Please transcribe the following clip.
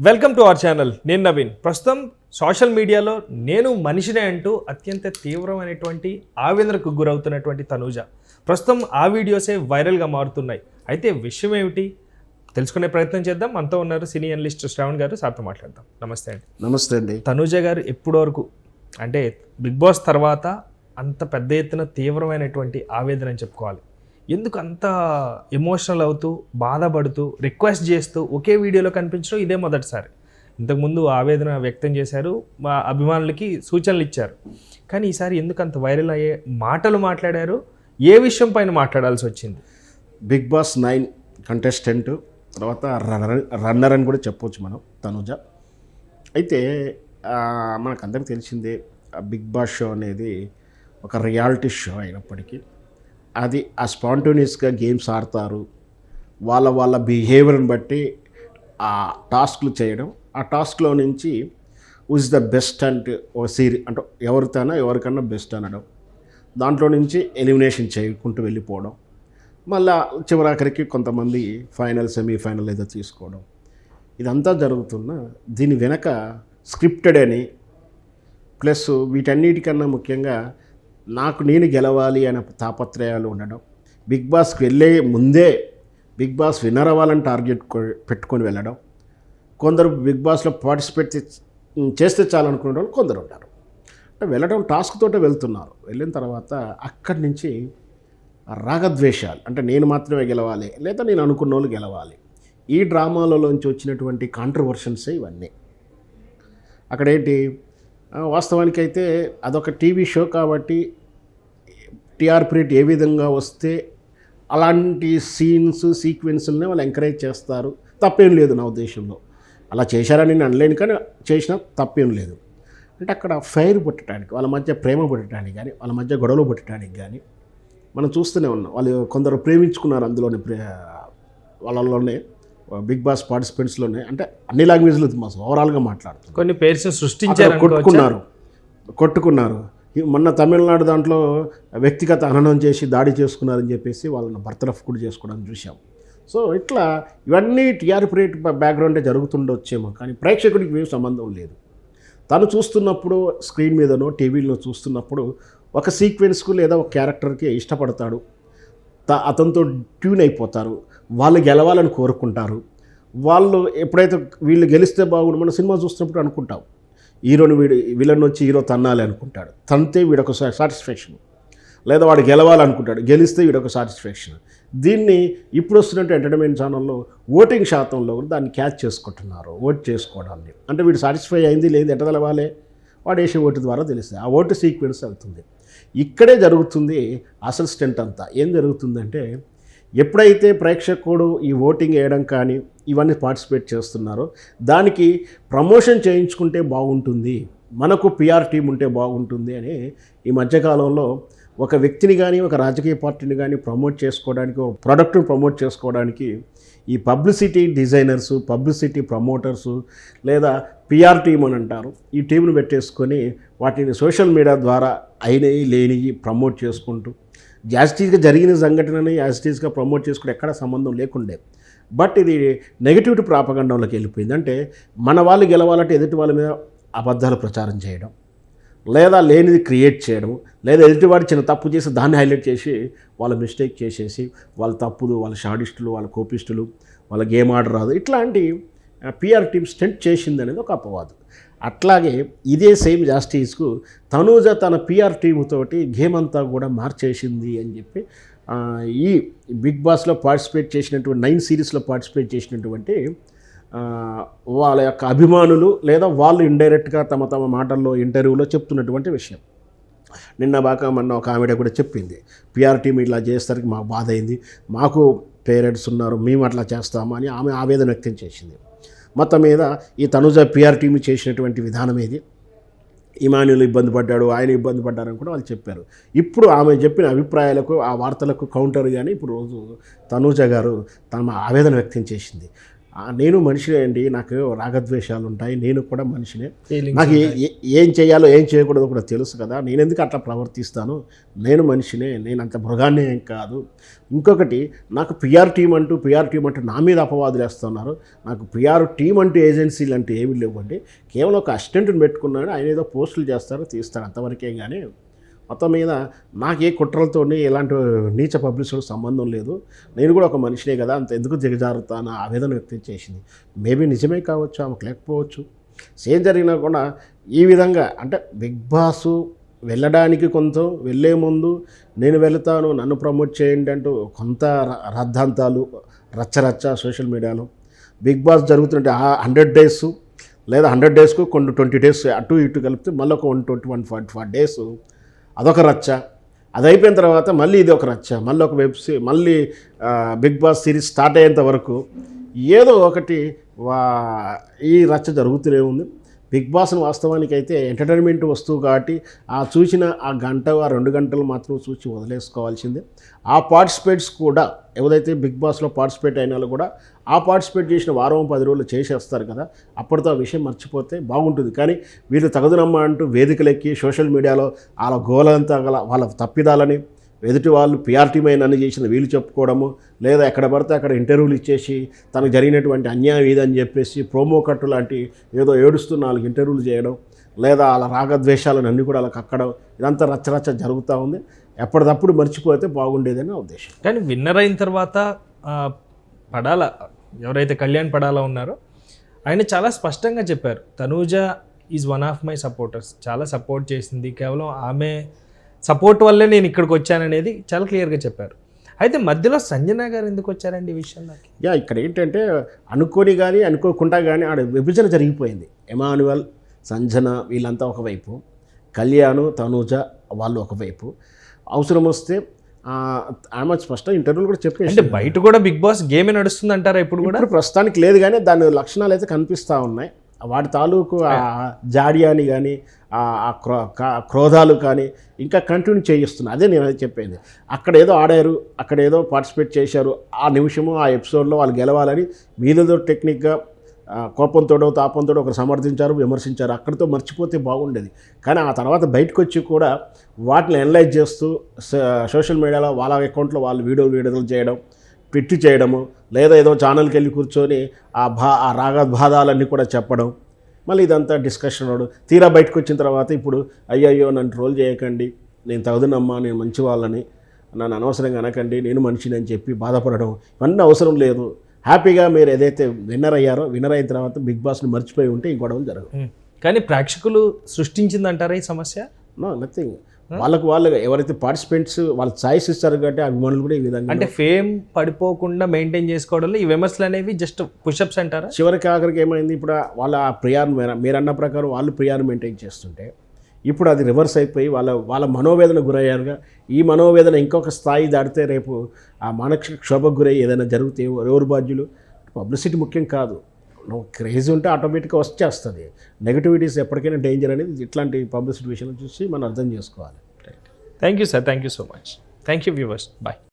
Welcome to our channel నేను నవీన్. ప్రస్తుతం social మీడియాలో నేను మనిషినే అంటూ అత్యంత తీవ్రమైనటువంటి ఆవేదనకు గురవుతున్నటువంటి తనూజ. ప్రస్తుతం ఆ వీడియోసే వైరల్గా మారుతున్నాయి. అయితే విషయం ఏమిటి? తెలుసుకునే ప్రయత్నం చేద్దాం. మనతో ఉన్నారు సినీ అనలిస్ట్ శ్రావణ్ గారు. సార్తో మాట్లాడదాం. నమస్తే అండి. నమస్తే అండి. తనూజ గారు ఎప్పటి వరకు అంటే బిగ్ బాస్ తర్వాత అంత పెద్ద ఎత్తున తీవ్రమైనటువంటి ఆవేదన అని చెప్పుకోవాలి. ఎందుకు అంత ఎమోషనల్ అవుతూ బాధపడుతూ రిక్వెస్ట్ చేస్తూ ఒకే వీడియోలో కనిపించడం ఇదే మొదటిసారి. ఇంతకుముందు ఆవేదన వ్యక్తం చేశారు మా అభిమానులకి సూచనలు ఇచ్చారు. కానీ ఈసారి ఎందుకు అంత వైరల్ అయ్యే మాటలు మాట్లాడారు? ఏ విషయం పైన మాట్లాడాల్సి వచ్చింది? బిగ్ బాస్ నైన్ కంటెస్టెంట్ తర్వాత రన్నర్ రన్నర్ అని కూడా చెప్పొచ్చు మనం తనుజ. అయితే మనకందరికీ తెలిసిందే ఆ బిగ్ బాస్ షో అనేది ఒక రియాలిటీ షో అయినప్పటికీ అది ఆ స్పాంటోనియస్గా గేమ్స్ ఆడతారు. వాళ్ళ వాళ్ళ బిహేవియర్ని బట్టి ఆ టాస్క్లు చేయడం. ఆ టాస్క్లో నుంచి ఉజ్ ద బెస్ట్ అంటే ఓ సీరీ అంటే ఎవరితోనో ఎవరికన్నా బెస్ట్ అనడం. దాంట్లో నుంచి ఎలిమినేషన్ చేయకుంటూ వెళ్ళిపోవడం. మళ్ళా చివరాఖరికి కొంతమంది ఫైనల్ సెమీఫైనల్ ఏదో తీసుకోవడం. ఇదంతా జరుగుతున్న దీని వెనక స్క్రిప్టెడ్ అని ప్లస్ వీటన్నిటికన్నా ముఖ్యంగా నాకు నేను గెలవాలి అనే తాపత్రయాలు ఉండడం బిగ్ బాస్కి వెళ్ళే ముందే బిగ్ బాస్ విన్నర్ అవ్వాలని టార్గెట్ పెట్టుకొని వెళ్ళడం కొందరు బిగ్ బాస్లో పార్టిసిపేట్ చేస్తే చాలనుకునే వాళ్ళు కొందరు ఉంటారు అంటే వెళ్ళడం టాస్క్ తోటే వెళ్తున్నారు. వెళ్ళిన తర్వాత అక్కడి నుంచి రాగద్వేషాలు అంటే నేను మాత్రమే గెలవాలి లేదా నేను అనుకున్న వాళ్ళు గెలవాలి ఈ డ్రామాలలోంచి వచ్చినటువంటి కాంట్రవర్షన్సే ఇవన్నీ. అక్కడ వాస్తవానికి అయితే వాస్తవానికైతే అదొక టీవీ షో కాబట్టి టీఆర్పీ రేట్ ఏ విధంగా వస్తే అలాంటి సీన్స్ సీక్వెన్స్లనే వాళ్ళు ఎంకరేజ్ చేస్తారు. తప్పేం లేదు నా ఉద్దేశంలో. అలా చేశారని నేను అనలేను కానీ చేసినా తప్పేం లేదు. అంటే అక్కడ ఫైర్ పుట్టడానికి వాళ్ళ మధ్య ప్రేమ పుట్టడానికి కానీ వాళ్ళ మధ్య గొడవలు పుట్టడానికి కానీ మనం చూస్తూనే ఉన్నాం. వాళ్ళు కొందరు ప్రేమించుకున్నారు అందులోనే ప్రే వాళ్ళలోనే. బిగ్ బాస్ పార్టిసిపెంట్స్లోనే అంటే అన్ని లాంగ్వేజ్లో ఓవరాల్గా మాట్లాడుతున్నారు కొన్ని పేర్స్ సృష్టించారు? కొట్టుకున్నారు. కొట్టుకున్నారు. మొన్న తమిళనాడు దాంట్లో వ్యక్తిగత హననం చేసి దాడి చేసుకున్నారని చెప్పేసి వాళ్ళని బర్తరఫ్ కూడా చేసుకోవడం చూసాం సో ఇట్లా ఇవన్నీ టీఆర్పీ రేట్ బ్యాక్గ్రౌండే జరుగుతుండొచ్చేమో కానీ ప్రేక్షకుడికి ఏం సంబంధం లేదు. తను చూస్తున్నప్పుడు స్క్రీన్ మీదనో టీవీలో చూస్తున్నప్పుడు ఒక సీక్వెన్స్కు లేదా ఒక క్యారెక్టర్కి ఇష్టపడతాడు. అతనితో ట్యూన్ అయిపోతారు. వాళ్ళు గెలవాలని కోరుకుంటారు. వాళ్ళు ఎప్పుడైతే వీళ్ళు గెలిస్తే బాగుండు మన సినిమా చూస్తున్నప్పుడు అనుకుంటాం. హీరోని వీడు విలన్ వచ్చి హీరో తన్నాలి అనుకుంటాడు. తంతే వీడొక సాటిస్ఫాక్షన్. లేదా వాడు గెలవాలనుకుంటాడు. గెలిస్తే వీడొక సాటిస్ఫాక్షన్. దీన్ని ఇప్పుడు వస్తున్నట్టు ఎంటర్టైన్మెంట్ ఛానల్లో ఓటింగ్ శాతంలో కూడా దాన్ని క్యాచ్ చేసుకుంటున్నారు. ఓట్ చేసుకోవడాన్ని. అంటే వీడు సాటిస్ఫై అయింది లేదు ఎట్ట తెలవాలి వాడు వేసే ఓటు ద్వారా తెలుస్తుంది ఆ ఓటు సీక్వెన్స్ వెళ్తుంది ఇక్కడే జరుగుతుంది అసలు స్టెంట్ అంతా. ఏం జరుగుతుందంటే ఎప్పుడైతే ప్రేక్షకుడు ఈ ఓటింగ్ వేయడం కానీ ఇవన్నీ పార్టిసిపేట్ చేస్తున్నారో దానికి ప్రమోషన్ చేయించుకుంటే బాగుంటుంది మనకు పిఆర్ టీం ఉంటే బాగుంటుంది అని ఈ మధ్యకాలంలో ఒక వ్యక్తిని కానీ ఒక రాజకీయ పార్టీని కానీ ప్రమోట్ చేసుకోవడానికి ఒక ప్రోడక్ట్ని ప్రమోట్ చేసుకోవడానికి ఈ పబ్లిసిటీ డిజైనర్సు పబ్లిసిటీ ప్రమోటర్సు లేదా పిఆర్ టీం అని అంటారు. ఈ టీంను పెట్టేసుకొని వాటిని సోషల్ మీడియా ద్వారా అయినవి లేనివి ప్రమోట్ చేసుకుంటూ యాజిటీస్గా జరిగిన సంఘటనని యాజిటీస్గా ప్రమోట్ చేసుకుంటే ఎక్కడ సంబంధం లేకుండే. బట్ ఇది నెగిటివిటీ ప్రాపగండంలోకి వెళ్ళిపోయింది. అంటే మన వాళ్ళు గెలవాలంటే ఎదుటి వాళ్ళ మీద అబద్ధాలు ప్రచారం చేయడం లేదా లేనిది క్రియేట్ చేయడం లేదా ఎదుటివాడు చిన్న తప్పు చేసి దాన్ని హైలైట్ చేసి వాళ్ళ మిస్టేక్ చేసేసి వాళ్ళ తప్పులు వాళ్ళ షాడిస్టులు వాళ్ళ కోపిస్టులు వాళ్ళ గేమ్ ఆడరాదు. రాదు ఇట్లాంటి పిఆర్ టీమ్ స్టెంట్ చేసింది అనేది ఒక అపవాదు. అట్లాగే ఇదే సేమ్ జాస్టీస్కు తనూజ తన పిఆర్ టీముతోటి గేమ్ అంతా కూడా మార్చేసింది అని చెప్పి ఈ బిగ్ బాస్లో పార్టిసిపేట్ చేసినటువంటి నైన్ సిరీస్లో పార్టిసిపేట్ చేసినటువంటి వాళ్ళ యొక్క అభిమానులు లేదా వాళ్ళు ఇండైరెక్ట్గా తమ తమ మాటల్లో ఇంటర్వ్యూలో చెప్తున్నటువంటి విషయం. నిన్న బాగా మొన్న ఒక ఆవిడ కూడా చెప్పింది పిఆర్ టీం ఇట్లా చేసేసరికి మాకు బాధ అయింది మాకు పేరెంట్స్ ఉన్నారు మేము అట్లా చేస్తాము అని ఆమె ఆవేదన వ్యక్తం చేసింది. మొత్తం మీద ఈ తనుజ పిఆర్ టీమ్ చేసినటువంటి విధానం ఏది? ఇమానులు ఇబ్బంది పడ్డాడు ఆయన ఇబ్బంది పడ్డారని కూడా వాళ్ళు చెప్పారు. ఇప్పుడు ఆమె చెప్పిన అభిప్రాయాలకు ఆ వార్తలకు కౌంటర్ కానీ ఇప్పుడు రోజు తనూజ గారు తమ ఆవేదన వ్యక్తం చేసింది. నేను మనిషినే అండి. నాకు రాగద్వేషాలు ఉంటాయి నేను కూడా మనిషినే. నాకు ఏ- ఏ- ఏం చేయాలో ఏం చేయకూడదో కూడా తెలుసు కదా. నేను ఎందుకు అట్లా ప్రవర్తిస్తాను? నేను మనిషినే. నేను అంత మృగాన్ని ఏం కాదు. ఇంకొకటి నాకు పిఆర్ టీం అంటూ పిఆర్ టీం అంటూ నా మీద అపవాదులు వేస్తున్నారు. నాకు పిఆర్ టీం అంటూ ఏజెన్సీలు అంటే ఏమీ లేవండి. కేవలం ఒక అసిస్టెంట్ని పెట్టుకున్నాడు. ఆయన ఏదో పోస్టులు చేస్తారు తీస్తారు. అంతవరకే కానీ మొత్తం మీద నాకు ఏ కుట్రలతో ఎలాంటి నీచ పబ్లిసిటీ సంబంధం లేదు. నేను కూడా ఒక మనిషినే కదా అంత ఎందుకు దిగజారుతాను ఆవేదన వ్యక్తం చేసింది. మేబీ నిజమే కావచ్చు ఆమెకు లేకపోవచ్చు. సేమ్ జరిగినా కూడా ఈ విధంగా అంటే బిగ్ బాస్ వెళ్ళడానికి కొంత వెళ్ళే ముందు నేను వెళతాను నన్ను ప్రమోట్ చేయండి అంటూ కొంత ర- రద్దాంతాలు రచ్చరచ్చ సోషల్ మీడియాలో. బిగ్ బాస్ జరుగుతుంటే ఆ హండ్రెడ్ డేస్ లేదా హండ్రెడ్ డేస్కు కొన్ని ట్వంటీ డేస్ అటు ఇటు కలిపితే మళ్ళీ ఒక one twenty one forty five days అదొక రచ్చ. అది అయిపోయిన తర్వాత మళ్ళీ ఇది ఒక రచ్చ. మళ్ళీ ఒక వెబ్ సి మళ్ళీ బిగ్ బాస్ సిరీస్ స్టార్ట్ అయ్యేంత వరకు ఏదో ఒకటి వా ఈ రచ్చ జరుగుతూనే ఉంది. బిగ్ బాస్ని వాస్తవానికి అయితే ఎంటర్టైన్మెంట్ వస్తువు కాబట్టి ఆ చూసిన ఆ గంట ఆ రెండు గంటలు మాత్రం చూసి వదిలేసుకోవాల్సిందే. ఆ పార్టిసిపేట్స్ కూడా ఎవరైతే బిగ్ బాస్లో పార్టిసిపేట్ అయిన వాళ్ళు కూడా ఆ పార్టిసిపేట్ చేసిన వారం పది రోజులు చేసేస్తారు కదా. అప్పటితో ఆ విషయం మర్చిపోతే బాగుంటుంది. కానీ వీళ్ళు తగదునమ్మ అంటూ వేదికలెక్కి సోషల్ మీడియాలో వాళ్ళ గోలంతా గల వాళ్ళ తప్పిదాలని ఎదుటి వాళ్ళు పిఆర్టీమైన అని చేసిన వీలు చెప్పుకోవడము లేదా ఎక్కడ పడితే అక్కడ ఇంటర్వ్యూలు ఇచ్చేసి తనకు జరిగినటువంటి అన్యాయం ఇదని చెప్పేసి ప్రోమో కట్టు లాంటి ఏదో ఏడుస్తూ నాలుగు ఇంటర్వ్యూలు చేయడం లేదా అలా రాగద్వేషాలను అన్నీ కూడా అలా కక్కడం ఇదంతా రచ్చరచ్చ జరుగుతూ ఉంది. ఎప్పటికప్పుడు మర్చిపోతే బాగుండేదని నా ఉద్దేశం. కానీ విన్నర్ అయిన తర్వాత పడాల ఎవరైతే కళ్యాణ్ పడాల ఉన్నారో ఆయన చాలా స్పష్టంగా చెప్పారు Tanuja is one of my supporters చాలా సపోర్ట్ చేసింది. కేవలం ఆమె సపోర్ట్ వల్లే నేను ఇక్కడికి వచ్చాననేది చాలా క్లియర్గా చెప్పారు. అయితే మధ్యలో సంజన గారు ఎందుకు వచ్చారండి ఈ విషయంలోకి యా ఇక్కడ ఏంటంటే అనుకోని కానీ అనుకోకుండా కానీ ఆడ విభజన జరిగిపోయింది. ఎమాన్యువల్ సంజన వీళ్ళంతా ఒకవైపు కళ్యాణ్ తనూజ వాళ్ళు ఒకవైపు. అవసరం వస్తే ఆమె స్పష్టం ఇంటర్వ్యూలు కూడా చెప్పేసి అంటే బయట కూడా బిగ్ బాస్ గేమే నడుస్తుంది అంటారా ఇప్పుడు కూడా? ఇప్పుడు ప్రస్తుతానికి లేదు కానీ దాని లక్షణాలు అయితే కనిపిస్తూ ఉన్నాయి. వాటి తాలూకు ఆ జాడియాని కానీ ఆ క్రో క్రోధాలు కానీ ఇంకా కంటిన్యూ చేయిస్తున్నాయి అదే నేను అది చెప్పేది. అక్కడ ఏదో ఆడారు అక్కడ ఏదో పార్టిసిపేట్ చేశారు ఆ నిమిషము ఆ ఎపిసోడ్లో వాళ్ళు గెలవాలని మీదేదో టెక్నిక్గా కోపంతోడో తాపంతోడో ఒకరు సమర్థించారు విమర్శించారు. అక్కడితో మర్చిపోతే బాగుండేది. కానీ ఆ తర్వాత బయటకు వచ్చి కూడా వాటిని అనలైజ్ చేస్తూ స- సోషల్ మీడియాలో వాళ్ళ అకౌంట్లో వాళ్ళు వీడియోలు విడుదల చేయడం పెట్టి చేయడము లేదా ఏదో ఛానల్కి వెళ్ళి కూర్చొని ఆ భా ఆ రాగ బాధాలన్నీ కూడా చెప్పడం. మళ్ళీ ఇదంతా డిస్కషన్ అవడం తీరా బయటకు వచ్చిన తర్వాత ఇప్పుడు అయ్యయ్యో నన్ను ట్రోల్ చేయకండి నేను తగుదనమ్మా నేను మంచి వాళ్ళని నన్ను అనవసరంగా అనకండి నేను మనిషిని అని చెప్పి బాధపడడం ఇవన్నీ అవసరం లేదు. హ్యాపీగా మీరు ఏదైతే విన్నర్ అయ్యారో విన్నర్ అయిన తర్వాత బిగ్ బాస్ని మర్చిపోయి ఉంటే ఈ గొడవలు జరగవు. కానీ ప్రేక్షకులు సృష్టించిందంటారా ఈ సమస్య? No nothing. వాళ్ళకు వాళ్ళు ఎవరైతే పార్టిసిపెంట్స్ వాళ్ళ ఛాయిస్ ఇస్తారు కాబట్టి అభిమానులు కూడా ఈ విధంగా అంటే ఫేమ్ పడిపోకుండా మెయింటైన్ చేసుకోవడంలో ఈ విమర్శలు అనేవి జస్ట్ పుషప్స్ అంటారా? చివరికి ఆఖరికి ఏమైంది? ఇప్పుడు వాళ్ళ ఆ ప్రియాన్ని మీరు- అన్న ప్రకారం వాళ్ళు ప్రియాన్ని మెయింటైన్ చేస్తుంటే ఇప్పుడు అది రివర్స్ అయిపోయి వాళ్ళ వాళ్ళ మనోవేదన గురయ్యారుగా. ఈ మనోవేదన ఇంకొక స్థాయి దాటితే రేపు ఆ మానసిక క్షోభకు గురై ఏదైనా జరిగితే ఎవరు బాధ్యులు? పబ్లిసిటీ ముఖ్యం కాదు. నువ్వు క్రేజ్ ఉంటే ఆటోమేటిక్గా వచ్చేస్తుంది. నెగిటివిటీస్ ఎప్పటికైనా డేంజర్ అనేది ఇట్లాంటి పబ్లిసిటీ విషయంలో చూసి మనం అర్థం చేసుకోవాలి. Thank you sir thank you so much thank you viewers bye